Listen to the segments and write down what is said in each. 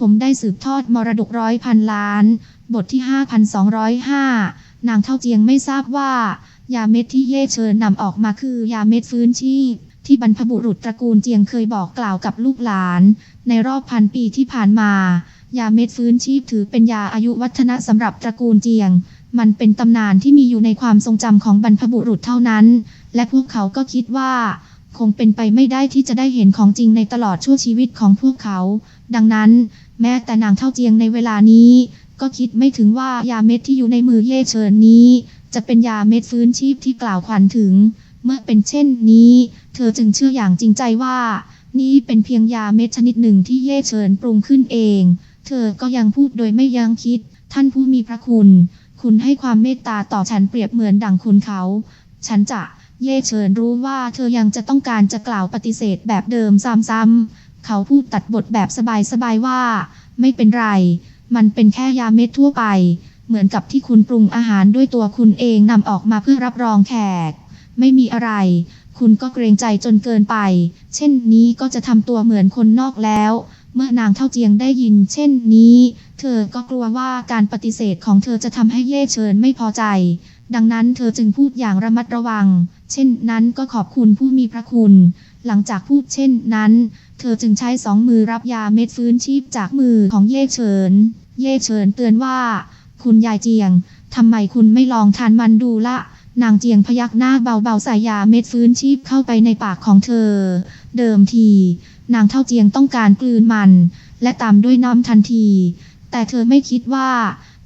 ผมได้สืบทอดมรดกร้อยพันล้าน บทที่ 5205 นางเท่าเจียงไม่ทราบว่า ยาเม็ดที่เย่เชิญนำออกมาคือยาเม็ดฟื้นชีพที่บรรพบุรุษตระกูลเจียงเคยบอกกล่าวกับลูกหลาน ในรอบพันปีที่ผ่านมา ยาเม็ดฟื้นชีพถือเป็นยาอายุวัฒนะสำหรับตระกูลเจียง มันเป็นตำนานที่มีอยู่ในความทรงจำของบรรพบุรุษเท่านั้น และพวกเขาก็คิดว่าคงเป็นไปไม่ได้ที่จะได้เห็นของจริงในตลอดชั่วชีวิตของพวกเขา ดังนั้น แม้แต่นางเท่าเจียงในเวลานี้ ก็คิดไม่ถึงว่ายาเม็ดที่อยู่ในมือเย่เฉินนี้ จะเป็นยาเม็ดฟื้นชีพที่กล่าวขวัญถึง เมื่อเป็นเช่นนี้ เธอจึงเชื่ออย่างจริงใจว่า นี่เป็นเพียงยาเม็ดชนิดหนึ่งที่เย่เฉินปรุงขึ้นเอง เธอก็ยังพูดโดยไม่ยั้งคิด ท่านผู้มีพระคุณ คุณให้ความเมตตาต่อฉันเปรียบเหมือนดั่งคุณเขา ฉันจะเย่เฉินรู้ว่าเธอยังจะต้องการจะกล่าวปฏิเสธแบบเดิมซ้ำๆ เขาพูดตัดบทแบบสบายๆว่า ไม่เป็นไร มันเป็นแค่ยาเม็ดทั่วไป เหมือนกับที่คุณปรุงอาหารด้วยตัวคุณเองนำออกมาเพื่อรับรองแขก ไม่มีอะไร คุณก็เกรงใจจนเกินไป เช่นนี้ก็จะทำตัวเหมือนคนนอกแล้ว เมื่อนางเท่าเจียงได้ยิน เช่นนี้ เธอก็กลัวว่าการปฏิเสธของเธอจะทำให้เย่เฉินไม่พอใจ ดังนั้นเธอจึงพูดอย่างระมัดระวัง เช่นนั้นก็ขอบคุณผู้มีพระคุณ หลังจากพูดเช่นนั้น เธอจึงใช้สองมือรับยาเม็ดฟื้นชีพจากมือของเย่เฉิน เย่เฉินเตือนว่า คุณยายเจียง ทำไมคุณไม่ลองทานมันดูละนางเจียงพยักหน้าเบาๆใส่ยาเม็ดฟื้นชีพเข้าไปในปากของเธอ เดิมที นางเท่าเจียงต้องการกลืนมัน และตามด้วยน้ำทันที แต่เธอไม่คิดว่า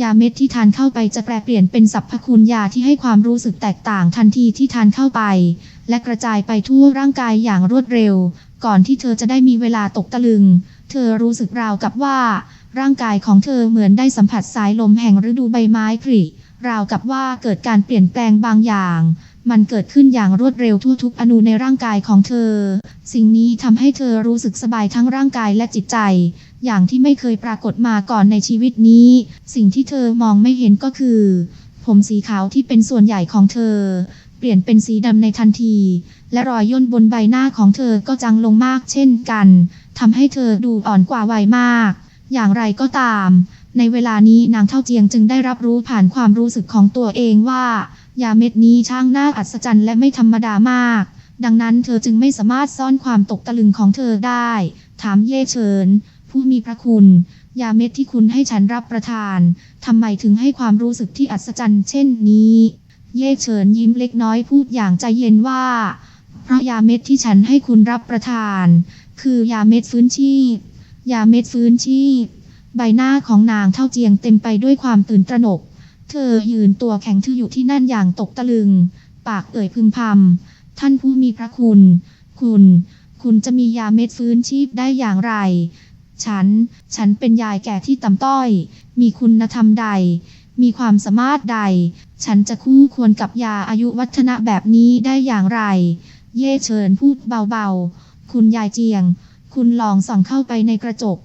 ยาเม็ดที่ทานเข้าไปจะแปลเปลี่ยนเป็นสรรพคุณยาที่ให้ความรู้สึกแตกต่างทันทีที่ทานเข้าไป และกระจายไปทั่วร่างกายอย่างรวดเร็ว ก่อนที่เธอจะได้มีเวลาตกตะลึง เธอรู้สึกราวกับว่า ร่างกายของเธอเหมือนได้สัมผัสสายลมแห่งฤดูใบไม้ผลิราวกับว่าเกิดการเปลี่ยนแปลงบางอย่าง มันเกิดขึ้นอย่างรวดเร็วทั่วทุกอนูในร่างกายของเธอ สิ่งนี้ทำให้เธอรู้สึกสบายทั้งร่างกายและจิตใจ อย่างที่ไม่เคยปรากฏมาก่อนในชีวิตนี้ สิ่งที่เธอมองไม่เห็นก็คือ ผมสีขาวที่เป็นส่วนใหญ่ของเธอ เปลี่ยนเป็นสีดำในทันที และรอยย่นบนใบหน้าของเธอก็จางลงมากเช่นกันทำให้เธอดูอ่อนกว่าวัยมาก อย่างไรก็ตาม ในเวลานี้นางเท่าเจียงจึงได้รับรู้ผ่านความรู้สึกของตัวเองว่า ยาเม็ดนี้ช่างน่าอัศจรรย์และไม่ธรรมดามาก ดังนั้นเธอจึงไม่สามารถซ่อนความตกตะลึงของเธอได้ ถามเย่เฉิน ผู้มีพระคุณ ยาเม็ดที่คุณให้ฉันรับประทานทำไมถึงให้ความรู้สึกที่อัศจรรย์เช่นนี้ เย่เฉินยิ้มเล็กน้อยพูดอย่างใจเย็นว่า เพราะยาเม็ดที่ฉันให้คุณรับประทาน คือยาเม็ดฟื้นชีพ ยาเม็ดฟื้นชีพ ใบหน้าของนางเท่าเจียงเต็มไปด้วยความตื่นตระหนก เธอยืนตัวแข็งทื่ออยู่ที่นั่นอย่างตกตะลึง ปากเอ่ยพึมพำท่านผู้มีพระคุณ คุณ คุณจะมียาเม็ดฟื้นชีพได้อย่างไร ฉัน ฉันเป็นยายแก่ที่ต่ำต้อย มีคุณธรรมใด มีความสามารถใด ฉันจะคู่ควรกับยาอายุวัฒนะแบบนี้ได้อย่างไร เย่เฉินพูดเบาๆ คุณยายเจียง คุณลองส่องเข้าไปในกระจก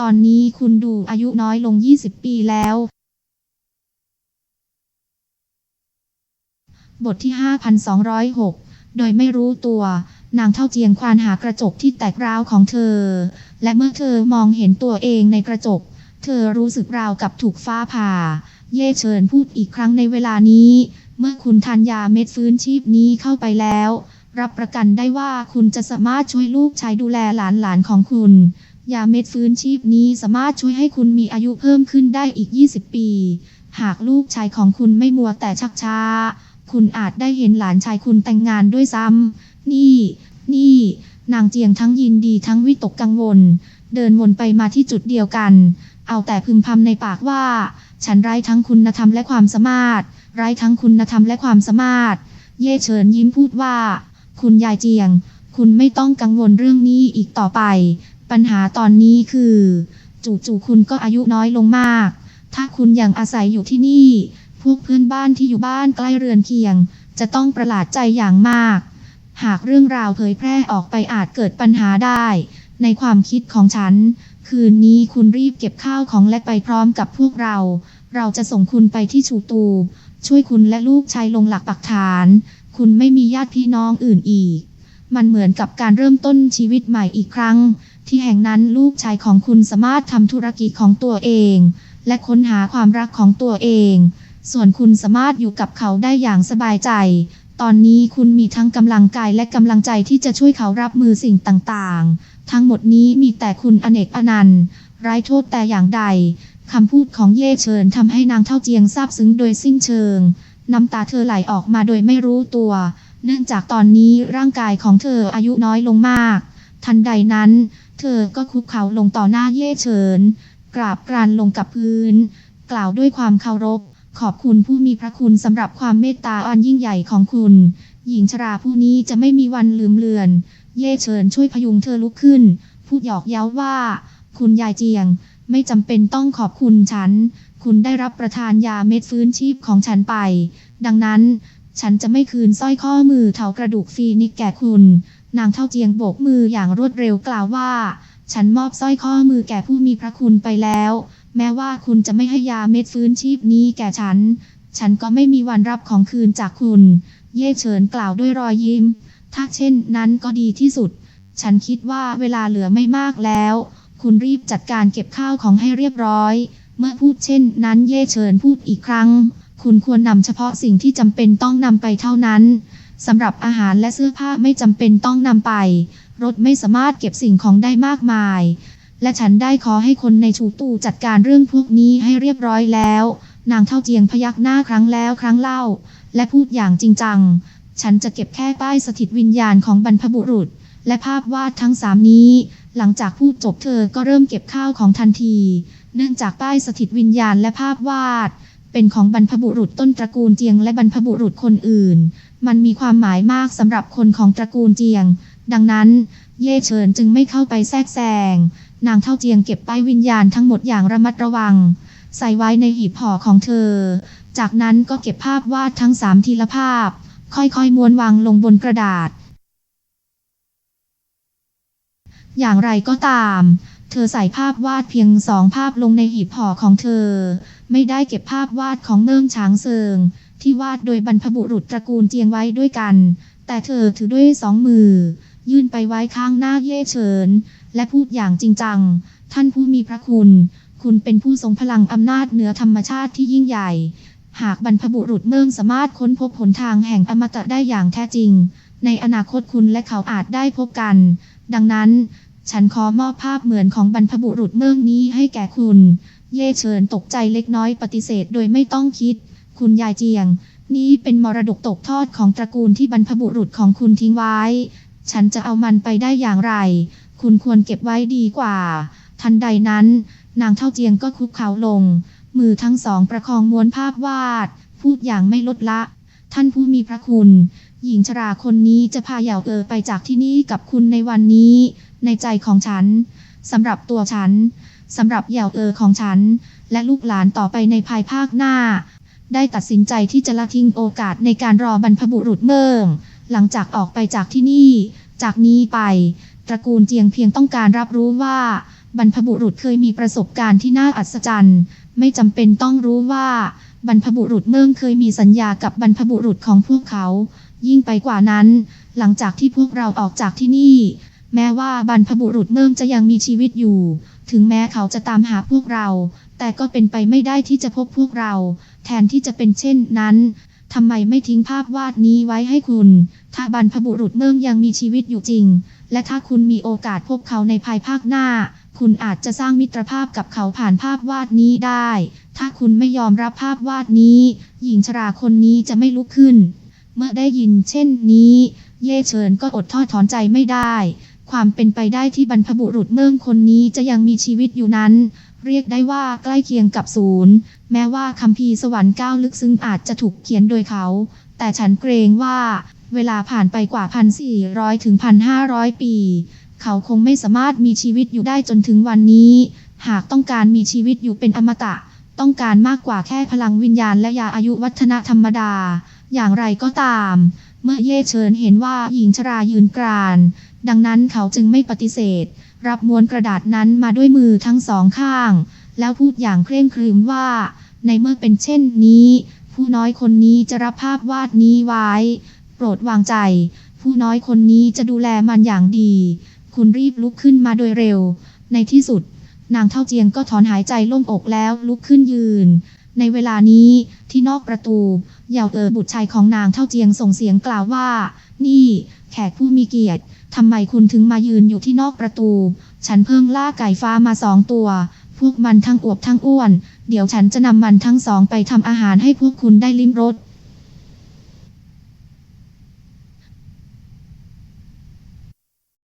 ตอนนี้คุณดูอายุน้อยลง 20 ปีแล้ว บทที่ 5206 โดยไม่รู้ตัว นางเท่าเจียงควานหากระจกที่แตกร้าวของเธอ และเมื่อเธอมองเห็นตัวเองในกระจก เธอรู้สึกราวกับถูกฟ้าผ่า เย่เฉินพูดอีกครั้งในเวลานี้ เมื่อคุณทานยาเม็ดฟื้นชีพนี้เข้าไปแล้ว รับประกันได้ว่าคุณจะสามารถช่วยลูกชายดูแลหลานๆของคุณยาเม็ดฟื้นชีพนี้สามารถช่วยให้คุณมีอายุเพิ่มขึ้นได้อีก 20 ปี หากลูกชายของคุณไม่มัวแต่ชักช้า คุณอาจได้เห็นหลานชายคุณแต่งงานด้วยซ้ำ นี่ นี่ นางเจียงทั้งยินดีทั้งวิตกกังวล เดินวนไปมาที่จุดเดียวกัน เอาแต่พึมพำในปากว่า ฉันไร้ทั้งคุณธรรมและความสามารถ ไร้ทั้งคุณธรรมและความสามารถ เย่เฉินยิ้มพูดว่า คุณยายเจียง คุณไม่ต้องกังวลเรื่องนี้อีกต่อไป ปัญหาตอนนี้คือ จู่ๆคุณก็อายุน้อยลงมาก ถ้าคุณยังอาศัยอยู่ที่นี่ พวกเพื่อนบ้านที่อยู่บ้านใกล้เรือนเคียง จะต้องประหลาดใจอย่างมาก หากเรื่องราวเผยแพร่ออกไปอาจเกิดปัญหาได้ ในความคิดของฉัน คืนนี้คุณรีบเก็บข้าวของและไปพร้อมกับพวกเรา เราจะส่งคุณไปที่ชูตู ช่วยคุณและลูกชายลงหลักปักฐาน คุณไม่มีญาติพี่น้องอื่นอีก มันเหมือนกับการเริ่มต้นชีวิตใหม่อีกครั้ง ที่แห่งนั้นลูกชายของคุณสามารถทำธุรกิจของตัวเอง และค้นหาความรักของตัวเอง ส่วนคุณสามารถอยู่กับเขาได้อย่างสบายใจ ตอนนี้คุณมีทั้งกำลังกายและกำลังใจที่จะช่วยเขารับมือสิ่งต่างๆ ทั้งหมดนี้มีแต่คุณอเนกอนันต์ไร้โทษแต่อย่างใดคำพูดของเย่เฉินทำให้นางเท่าเจียงซาบซึ้งโดยสิ้นเชิง น้ำตาเธอไหลออกมาโดยไม่รู้ตัว เนื่องจากตอนนี้ร่างกายของเธออายุน้อยลงมาก ทันใดนั้น เธอก็คุกเข่าลงต่อหน้าเย่เฉิน กราบกรานลงกับพื้น กล่าวด้วยความเคารพ ขอบคุณผู้มีพระคุณสำหรับความเมตตาอันยิ่งใหญ่ของคุณ หญิงชราผู้นี้จะไม่มีวันลืมเลือน เย่เฉินช่วยพยุงเธอลุกขึ้น พูดหยอกเย้าว่า คุณยายเจียง ไม่จำเป็นต้องขอบคุณฉัน คุณได้รับประทานยาเม็ดฟื้นชีพของฉันไป ดังนั้น ฉันจะไม่คืนสร้อยข้อมือเถากระดูกฟีนิกแก่คุณ นางเท่าเจียงโบกมืออย่างรวดเร็วกล่าวว่า ฉันมอบสร้อยข้อมือแก่ผู้มีพระคุณไปแล้ว แม้ว่าคุณจะไม่ให้ยาเม็ดฟื้นชีพนี้แก่ฉัน ฉันก็ไม่มีวันรับของคืนจากคุณ เย่เฉินกล่าวด้วยรอยยิ้ม ถ้าเช่นนั้นก็ดีที่สุด ฉันคิดว่าเวลาเหลือไม่มากแล้ว คุณรีบจัดการเก็บข้าวของให้เรียบร้อย เมื่อพูดเช่นนั้นเย่เฉินพูดอีกครั้ง คุณควรนำเฉพาะสิ่งที่จำเป็นต้องนำไปเท่านั้นสำหรับอาหารและเสื้อผ้าไม่จำเป็นต้องนำไป รถไม่สามารถเก็บสิ่งของได้มากมาย และฉันได้ขอให้คนในชูตู่จัดการเรื่องพวกนี้ให้เรียบร้อยแล้ว นางเท่าเจียงพยักหน้าครั้งแล้วครั้งเล่า และพูดอย่างจริงจัง ฉันจะเก็บแค่ป้ายสถิตวิญญาณของบรรพบุรุษ และภาพวาดทั้งสามนี้ หลังจากพูดจบเธอก็เริ่มเก็บข้าวของทันที เนื่องจากป้ายสถิตวิญญาณและภาพวาด เป็นของบรรพบุรุษต้นตระกูลเจียงและบรรพบุรุษคนอื่น มันมีความหมายมากสำหรับคนของตระกูลเจียง ดังนั้น เย่เฉินจึงไม่เข้าไปแทรกแซง นางเท่าเจียงเก็บป้ายวิญญาณทั้งหมดอย่างระมัดระวัง ใส่ไว้ในหีบห่อของเธอ จากนั้นก็เก็บภาพวาดทั้งสามทีละภาพ ค่อยๆม้วนวางลงบนกระดาษ อย่างไรก็ตาม เธอใส่ภาพวาดเพียงสองภาพลงในหีบห่อของเธอ ไม่ได้เก็บภาพวาดของเนิ่งช้างเซิง ที่วาดโดยบรรพบุรุษตระกูลเจียงไว้ด้วยกัน แต่เธอถือด้วยสองมือ ยื่นไปไว้ข้างหน้าเย่เฉิน และพูดอย่างจริงจัง ท่านผู้มีพระคุณ คุณเป็นผู้ทรงพลังอำนาจเหนือธรรมชาติที่ยิ่งใหญ่ หากบรรพบุรุษเมิ่งสามารถค้นพบหนทางแห่งอมตะได้อย่างแท้จริง ในอนาคตคุณและเขาอาจได้พบกัน ดังนั้น ฉันขอมอบภาพเหมือนของบรรพบุรุษเมื่องนี้ให้แก่คุณ เย่เฉินตกใจเล็กน้อยปฏิเสธโดยไม่ต้องคิด คุณยายเจียง นี่เป็นมรดกตกทอดของตระกูลที่บรรพบุรุษของคุณทิ้งไว้ ฉันจะเอามันไปได้อย่างไร คุณควรเก็บไว้ดีกว่า ทันใดนั้น นางเท่าเจียงก็คุกเข่าลง มือทั้งสองประคองม้วนภาพวาด พูดอย่างไม่ลดละ ท่านผู้มีพระคุณ หญิงชราคนนี้จะพาเหยาเออไปจากที่นี่กับคุณในวันนี้ ในใจของฉันสำหรับตัวฉันสำหรับเหยาเออของฉัน และลูกหลานต่อไปในภายภาคหน้า ได้ตัดสินใจที่จะละทิ้งโอกาสในการรอบรรพบุรุษเมืองหลังจากออกไปจากที่นี่ จากนี้ไป ตระกูลเจียงเพียงต้องการรับรู้ว่า บรรพบุรุษเคยมีประสบการณ์ที่น่าอัศจรรย์ ไม่จำเป็นต้องรู้ว่า บรรพบุรุษเมืองเคยมีสัญญากับบรรพบุรุษของพวกเขา ยิ่งไปกว่านั้น หลังจากที่พวกเราออกจากที่นี่ แม้ว่าบรรพบุรุษเมืองจะยังมีชีวิตอยู่ ถึงแม้เขาจะตามหาพวกเรา แต่ก็เป็นไปไม่ได้ที่จะพบพวกเรา แทนที่จะเป็นเช่นนั้นทำไมไม่ทิ้งภาพวาดนี้ไว้ให้คุณ ถ้าบรรพบุรุษเมืองยังมีชีวิตอยู่จริง และถ้าคุณมีโอกาสพบเขาในภายภาคหน้า คุณอาจจะสร้างมิตรภาพกับเขาผ่านภาพวาดนี้ได้ ถ้าคุณไม่ยอมรับภาพวาดนี้ หญิงชราคนนี้จะไม่ลุกขึ้น เมื่อได้ยินเช่นนี้ เย่เฉินก็อดทอดถอนใจไม่ได้ ความเป็นไปได้ที่บรรพบุรุษเมืองคนนี้จะยังมีชีวิตอยู่นั้น เรียกได้ว่าใกล้เคียงกับศูนย์ แม้ว่าคัมภีสวรรค์ก้าวลึกซึ้งอาจจะถูกเขียนโดยเขา แต่ฉันเกรงว่า เวลาผ่านไปกว่า 1,400 ถึง 1,500 ปี เขาคงไม่สามารถมีชีวิตอยู่ได้จนถึงวันนี้ หากต้องการมีชีวิตอยู่เป็นอมตะ ต้องการมากกว่าแค่พลังวิญญาณและยาอายุวัฒนธรรมดา อย่างไรก็ตาม เมื่อเย่เชิญเห็นว่าหญิงชรายืนกราน ดังนั้นเขาจึงไม่ปฏิเสธ รับม้วนกระดาษนั้นมาด้วยมือทั้งสองข้าง แล้วพูดอย่างเคร่งครึมว่า ในเมื่อเป็นเช่นนี้ ผู้น้อยคนนี้จะรับภาพวาดนี้ไว้ โปรดวางใจ ผู้น้อยคนนี้จะดูแลมันอย่างดี คุณรีบลุกขึ้นมาโดยเร็ว ในที่สุด นางเท่าเจียงก็ถอนหายใจโล่งอกแล้วลุกขึ้นยืน ในเวลานี้ที่นอกประตูเหยาเออบุตรชายของนางเท่าเจียงส่งเสียงกล่าวว่า นี่ แขกผู้มีเกียรติ ทำไมคุณถึงมายืนอยู่ที่นอกประตู ฉันเพิ่งล่าไก่ฟ้ามาสองตัว พวกมันทั้งอวบทั้งอ้วน เดี๋ยวฉันจะนำมันทั้งสองไปทำอาหารให้พวกคุณได้ลิ้มรส